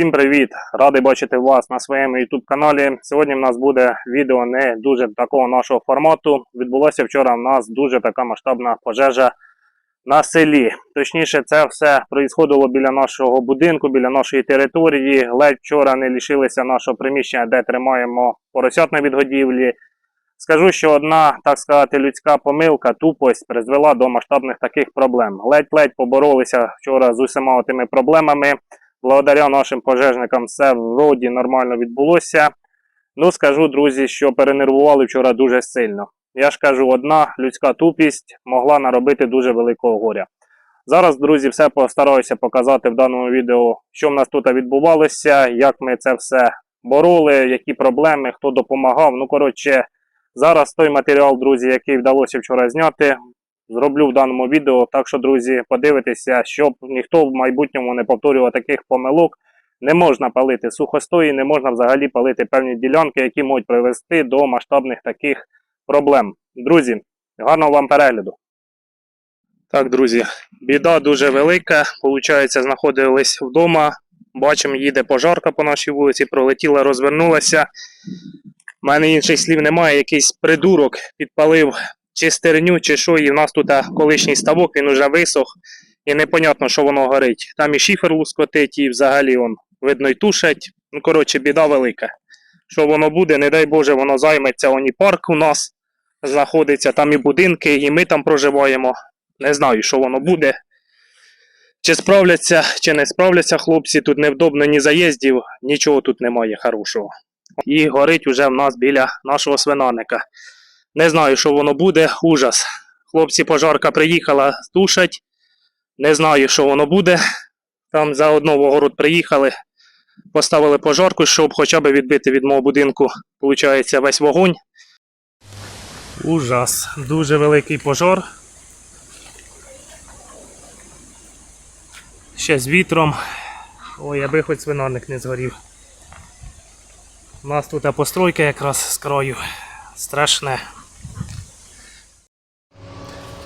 Всім привіт! Радий бачити вас на своєму YouTube каналі. Сьогодні в нас буде відео не дуже такого нашого формату. Відбулося вчора в нас дуже така масштабна пожежа на селі. Точніше, це все проїсходило біля нашого будинку, біля нашої території. Ледь вчора не лишилися нашого приміщення, де тримаємо поросят на відгодівлі. Скажу, що одна, так сказати, людська помилка, тупость призвела до масштабних таких проблем. Ледь-ледь поборолися вчора з усіма тими проблемами. Благодаря нашим пожежникам все вроді нормально відбулося. Ну, скажу, друзі, що перенервували вчора дуже сильно. Я ж кажу, одна людська тупість могла наробити дуже великого горя. Зараз, друзі, все постараюся показати в даному відео, що в нас тут відбувалося, як ми це все бороли, які проблеми, хто допомагав. Ну, коротше, зараз той матеріал, друзі, який вдалося вчора зняти, зроблю в даному відео. Так що, друзі, подивитися, щоб ніхто в майбутньому не повторював таких помилок. Не можна палити сухостої, не можна взагалі палити певні ділянки, які можуть привести до масштабних таких проблем. Друзі, гарного вам перегляду. Так, друзі, біда дуже велика. Получається, знаходились вдома. Бачимо, їде пожарка по нашій вулиці, пролетіла, розвернулася. У мене інших слів немає. Якийсь придурок підпалив чи стерню, чи що, і в нас тут колишній ставок, він уже висох, і непонятно, що воно горить. Там і шифер лускотить, і взагалі он, видно, й тушать. Ну, коротше, біда велика. Що воно буде, не дай Боже, воно займеться, он і парк у нас знаходиться, там і будинки, і ми там проживаємо. Не знаю, що воно буде. Чи справляться, чи не справляться хлопці, тут невдобно ні заїздів, нічого тут немає хорошого. І горить уже в нас біля нашого свинарника. Не знаю, що воно буде, ужас. Хлопці, пожарка приїхала, тушать. Не знаю, що воно буде. Там заодно в огород приїхали, поставили пожарку, щоб хоча б відбити від мого будинку, виходить, весь вогонь. Ужас. Дуже великий пожар. Ще з вітром. Ой, аби хоч свинарник не згорів. У нас тут постройка якраз з краю. Страшне.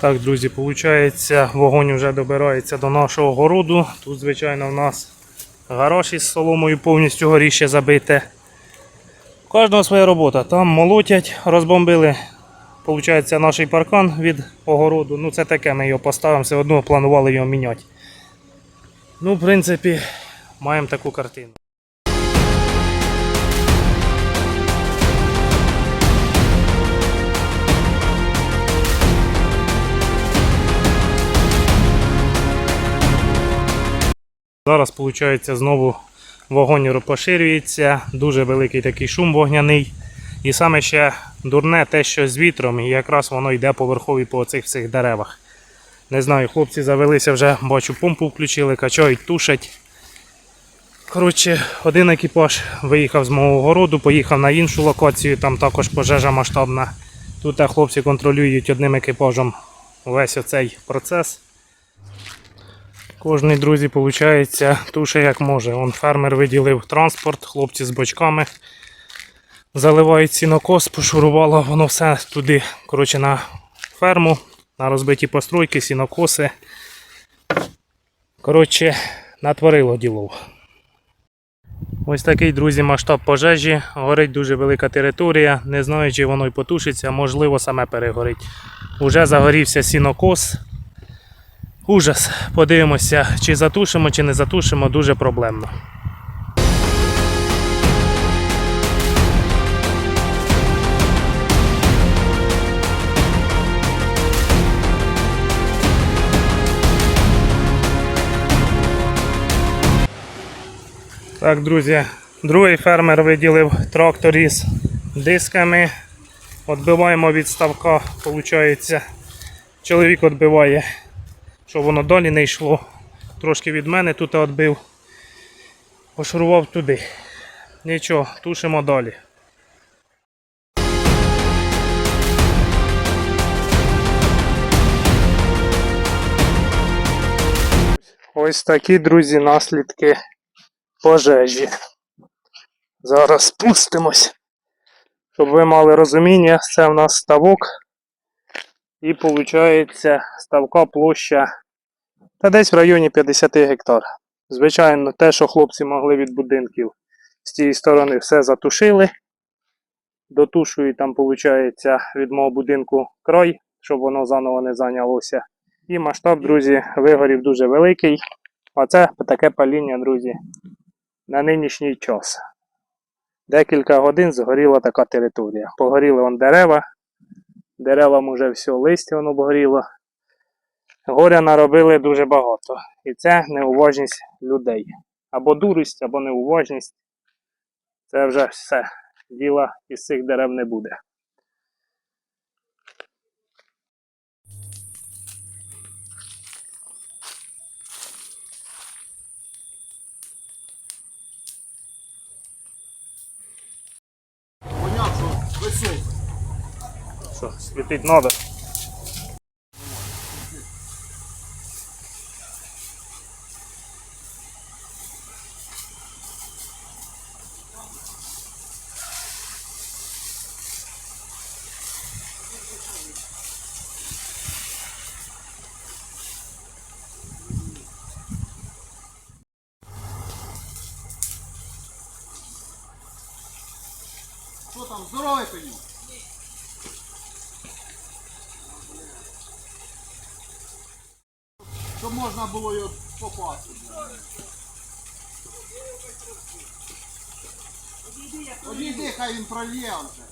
Так, друзі, виходить, вогонь вже добирається до нашого городу. Тут, звичайно, у нас гараж із соломою повністю горіще забите. У кожного своя робота. Там молотять, розбомбили. Получається, наш паркан від огороду. Ну, це таке, ми його поставимо, все одно планували його міняти. Ну, в принципі, маємо таку картину. Зараз, виходить, знову вогонь поширюється, дуже великий такий шум вогняний. І саме ще дурне те, що з вітром, і якраз воно йде поверхові по цих всіх деревах. Не знаю, хлопці завелися вже, бачу, помпу включили, качають, тушать. Коротше, один екіпаж виїхав з мого городу, поїхав на іншу локацію, там також пожежа масштабна. Тут хлопці контролюють одним екіпажем весь оцей процес. Кожний, друзі, виходить, туше як може. Он фермер виділив транспорт, хлопці з бочками. Заливають сінокос, пошурувало воно все туди, коротше, на ферму, на розбиті постройки, сінокоси. Коротше, натворило ділов. Ось такий, друзі, масштаб пожежі. Горить дуже велика територія. Не знаю, чи воно й потушиться, можливо, саме перегорить. Уже загорівся сінокос. Ужас. Подивимося, чи затушимо, чи не затушимо, дуже проблемно. Так, друзі, другий фермер виділив трактор із дисками. Отбиваємо від ставка, виходить. Чоловік відбиває, щоб воно далі не йшло. Трошки від мене тут відбив. Пошурував туди. Нічого, тушимо далі. Ось такі, друзі, наслідки пожежі. Зараз спустимось. Щоб ви мали розуміння, це в нас ставок. І виходить ставка площа та десь в районі 50 гектар. Звичайно, те, що хлопці могли від будинків з тієї сторони, все затушили. Дотушують там, виходить, від мого будинку край, щоб воно заново не зайнялося. І масштаб, друзі, вигорів дуже великий. А це таке паління, друзі, на нинішній час. Декілька годин згоріла така територія. Погоріли вон дерева. Деревам уже все, листя воно обгоріло. Горя наробили дуже багато. І це неуважність людей. Або дурість, або неуважність. Це вже все. Діла із цих дерев не буде. Понятно, високий. Що, світить треба. Що там, здоровий пенюк? Щоб можна було його попасти. Одійди, хай він прольє вже.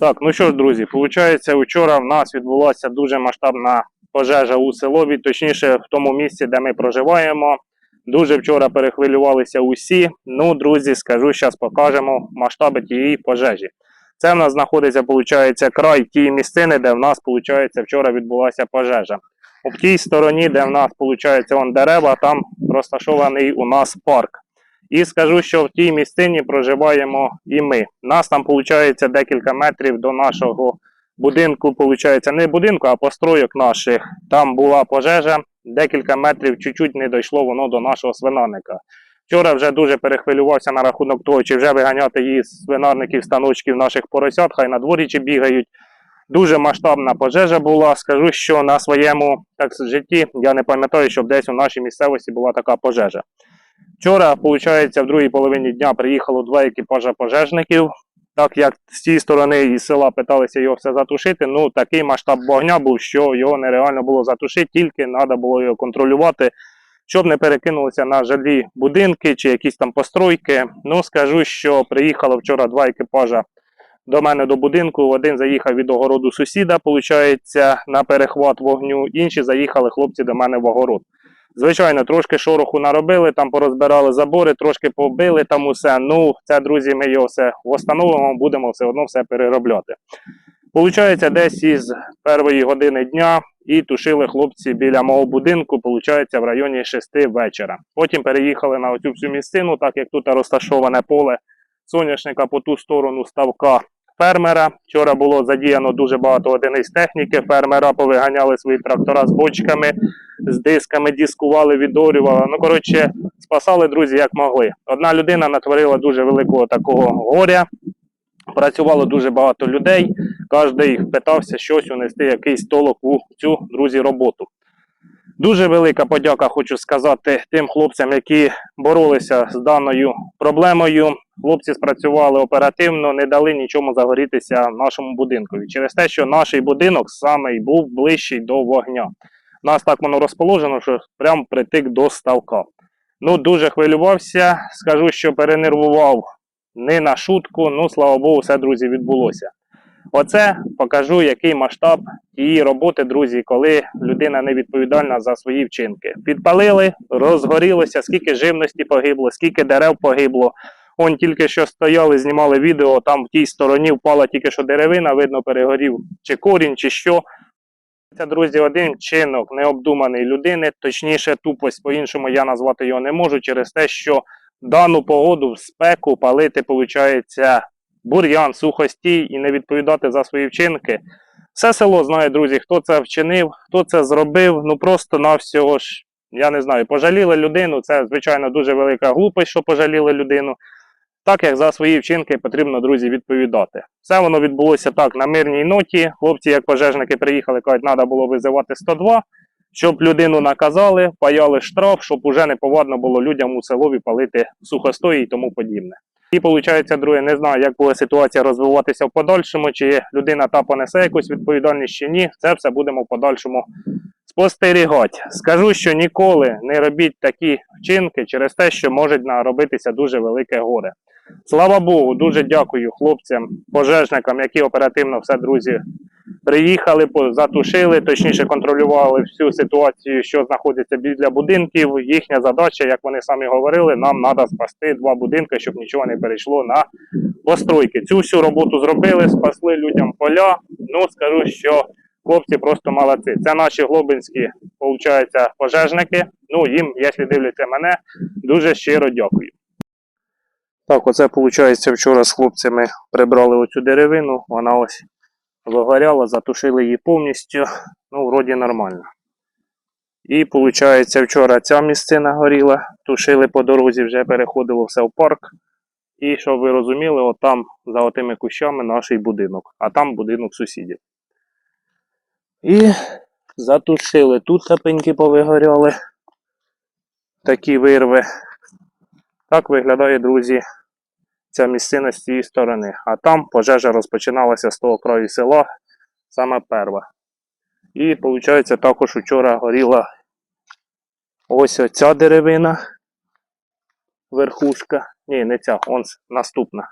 Так, ну що ж, друзі, виходить, вчора в нас відбулася дуже масштабна пожежа у селові, точніше, в тому місці, де ми проживаємо. Дуже вчора перехвилювалися усі. Ну, друзі, скажу, зараз покажемо масштаби тієї пожежі. Це в нас знаходиться, виходить, край тієї місцини, де в нас, виходить, вчора відбулася пожежа. У тій стороні, де в нас, виходить, вон дерева, там розташований у нас парк. І скажу, що в тій місцині проживаємо і ми. Нас там виходить декілька метрів до нашого будинку, виходить, не будинку, а построїк наших. Там була пожежа, декілька метрів чуть-чуть не дійшло воно до нашого свинарника. Вчора вже дуже перехвилювався на рахунок того, чи вже виганяти її з свинарників, станочків наших поросят, хай на дворі чи бігають. Дуже масштабна пожежа була. Скажу, що на своєму так, житті я не пам'ятаю, щоб десь у нашій місцевості була така пожежа. Вчора, виходить, в другій половині дня приїхало два екіпажа пожежників. Так як з цієї сторони із села питалися його все затушити, ну такий масштаб вогня був, що його нереально було затушити, тільки треба було його контролювати, щоб не перекинулося на жилі будинки чи якісь там постройки. Ну, скажу, що приїхало вчора два екіпажа до мене до будинку. Один заїхав від огороду сусіда, виходить, на перехват вогню, інші заїхали хлопці до мене в огород. Звичайно, трошки шороху наробили, там порозбирали забори, трошки побили там усе. Ну, це, друзі, ми його все встановимо, будемо все одно все переробляти. Получається, десь із першої години дня і тушили хлопці біля мого будинку, получається, в районі 6 вечора. Потім переїхали на оцю всю місцину, так як тут розташоване поле соняшника по ту сторону ставка фермера. Вчора було задіяно дуже багато одиниць техніки. Фермера повиганяли свої трактора з бочками, з дисками, дискували, відорювали. Ну, коротше, спасали друзі як могли. Одна людина натворила дуже великого такого горя. Працювало дуже багато людей. Кожен питався щось унести, якийсь толок у цю друзі роботу. Дуже велика подяка хочу сказати тим хлопцям, які боролися з даною проблемою. Хлопці спрацювали оперативно, не дали нічому загорітися нашому будинкові. Через те, що наш будинок саме й був ближчий до вогня. Нас так воно розположено, що прям притик до ставка. Ну, дуже хвилювався. Скажу, що перенервував не на шутку. Ну, слава Богу, все, друзі, відбулося. Оце покажу, який масштаб тієї роботи, друзі, коли людина не відповідальна за свої вчинки. Підпалили, розгорілося, скільки живності погибло, скільки дерев погибло. Он тільки що стояли, знімали відео, там в тій стороні впала тільки що деревина, видно, перегорів чи корінь, чи що. Це, друзі, один вчинок необдуманий людини, точніше, тупость, по-іншому я назвати його не можу, через те, що дану погоду в спеку палити, виходить, бур'ян, сухостій і не відповідати за свої вчинки. Все село знає, друзі, хто це вчинив, хто це зробив. Ну просто на всього ж, я не знаю, пожаліли людину. Це, звичайно, дуже велика глупость, що пожаліли людину. Так як за свої вчинки потрібно, друзі, відповідати. Все воно відбулося так на мирній ноті. Хлопці, як пожежники приїхали, кажуть, треба було визивати 102, щоб людину наказали, паяли штраф, щоб уже не повадно було людям у селові палити сухостої і тому подібне. І виходить, друге, не знаю, як буде ситуація розвиватися в подальшому, чи людина та понесе якусь відповідальність чи ні. Це все будемо в подальшому спостерігати. Скажу, що ніколи не робіть такі вчинки через те, що може наробитися дуже велике горе. Слава Богу, дуже дякую хлопцям, пожежникам, які оперативно все, друзі, приїхали, затушили, точніше контролювали всю ситуацію, що знаходиться біля будинків. Їхня задача, як вони самі говорили, нам треба спасти два будинки, щоб нічого не перейшло на постройки. Цю всю роботу зробили, спасли людям поля. Ну, скажу, що хлопці просто молодці. Це наші глобинські, виходить, пожежники. Ну, їм, якщо дивляться мене, дуже щиро дякую. Так, оце виходить, вчора з хлопцями прибрали оцю деревину, вона ось вигоряла, затушили її повністю, ну, вроді нормально. І виходить, вчора ця місцина горіла, тушили по дорозі, вже переходило все в парк. І щоб ви розуміли, отам за отими кущами наш будинок, а там будинок сусідів. І затушили. Тут тапеньки повигоряли. Такі вирви. Так виглядає, друзі, ця місцина з цієї сторони. А там пожежа розпочиналася з того краю села, саме перша. І, виходить, також вчора горіла ось оця деревина, верхушка. Ні, не ця, он наступна.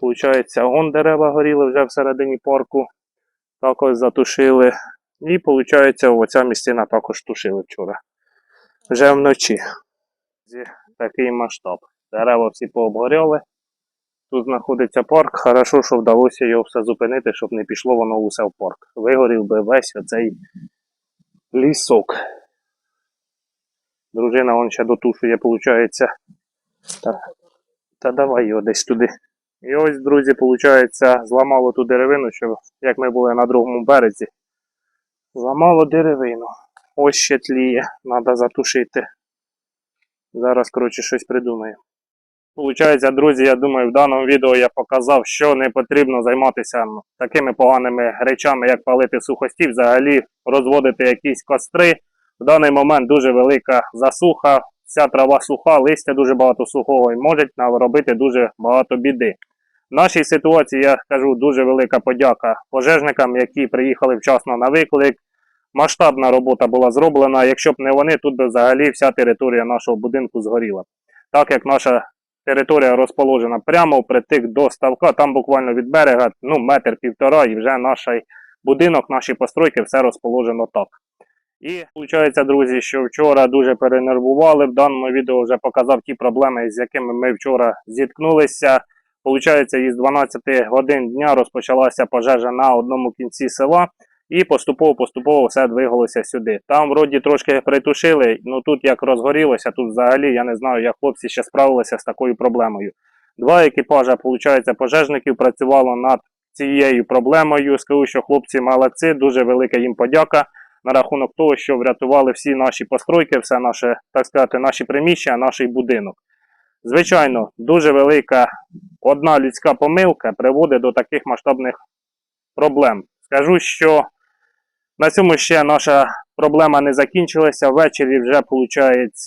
Получається, он дерева горіли вже всередині парку. Також затушили. І, виходить, оця місцина також тушили вчора. Вже вночі. Такий масштаб. Дерева всі пообгоряли. Тут знаходиться парк. Хорошо, що вдалося його все зупинити, щоб не пішло воно усе в парк. Вигорів би весь оцей лісок. Дружина он ще дотушує, виходить. Та, та давай його десь туди. І ось, друзі, виходить, зламало ту деревину, що як ми були на другому березі. Зламало деревину. Ось ще тліє, треба затушити. Зараз, коротше, щось придумаю. Получається, друзі, я думаю, в даному відео я показав, що не потрібно займатися ну, такими поганими речами, як палити сухості, взагалі розводити якісь костри. В даний момент дуже велика засуха, вся трава суха, листя дуже багато сухого і можуть наробити дуже багато біди. Нашій ситуації я кажу дуже велика подяка пожежникам, які приїхали вчасно на виклик. Масштабна робота була зроблена. Якщо б не вони, тут би взагалі вся територія нашого будинку згоріла. Так як наша територія розположена прямо впритик до ставка, там буквально від берега ну, метр півтора, і вже наш будинок, наші постройки, все розположено так. І виходить, друзі, що вчора дуже перенервували. В даному відео вже показав ті проблеми, з якими ми вчора зіткнулися. Получається, із 12 годин дня розпочалася пожежа на одному кінці села. І поступово-поступово все двигалося сюди. Там вроді трошки притушили, ну тут як розгорілося, тут взагалі я не знаю, як хлопці ще справилися з такою проблемою. Два екіпажа, виходить, пожежників працювало над цією проблемою. Скажу, що хлопці молодці, дуже велика їм подяка на рахунок того, що врятували всі наші постройки, все наше, так сказати, наші приміщення, наш будинок. Звичайно, дуже велика одна людська помилка приводить до таких масштабних проблем. Скажу, що на цьому ще наша проблема не закінчилася. Ввечері вже виходить,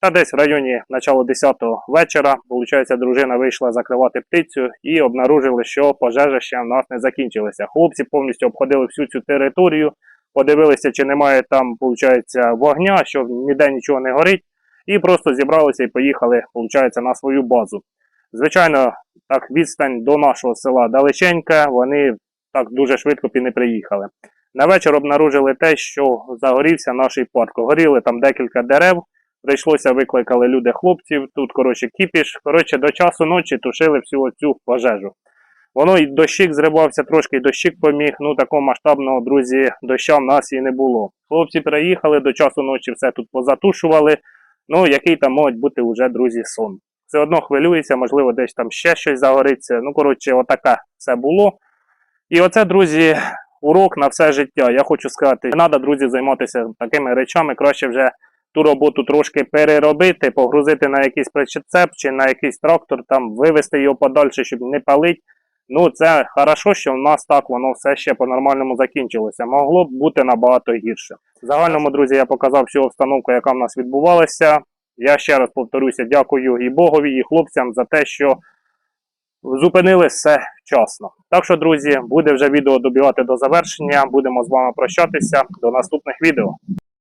та десь в районі начало 10 вечора, виходить, дружина вийшла закривати птицю і обнаружили, що пожежа ще в нас не закінчилася. Хлопці повністю обходили всю цю територію, подивилися, чи немає там, виходить, вогня, що ніде нічого не горить, і просто зібралися і поїхали, виходить, на свою базу. Звичайно, так відстань до нашого села далеченька, вони так дуже швидко і не приїхали. На вечір обнаружили те, що загорівся наш парк. Горіли там декілька дерев. Прийшлося викликали люди хлопців. Тут, коротше, кіпіш. Коротше, до часу ночі тушили всю цю пожежу. Воно і дощик зривався трошки, дощик поміг. Ну такого масштабного, друзі, доща в нас і не було. Хлопці приїхали до часу ночі, все тут позатушували. Ну, який там може бути вже, друзі, сон. Все одно хвилюється, можливо, десь там ще щось загориться. Ну, коротше, отаке все було. І оце, друзі, урок на все життя. Я хочу сказати, не треба, друзі, займатися такими речами. Краще вже ту роботу трошки переробити, погрузити на якийсь причеп чи на якийсь трактор, там вивести його подальше, щоб не палити. Ну, це хорошо, що в нас так воно все ще по-нормальному закінчилося. Могло б бути набагато гірше. В загальному, друзі, я показав всю обстановку, яка в нас відбувалася. Я ще раз повторюся, дякую і Богові, і хлопцям за те, що зупинили все вчасно. Так що, друзі, буде вже відео добігати до завершення. Будемо з вами прощатися. До наступних відео.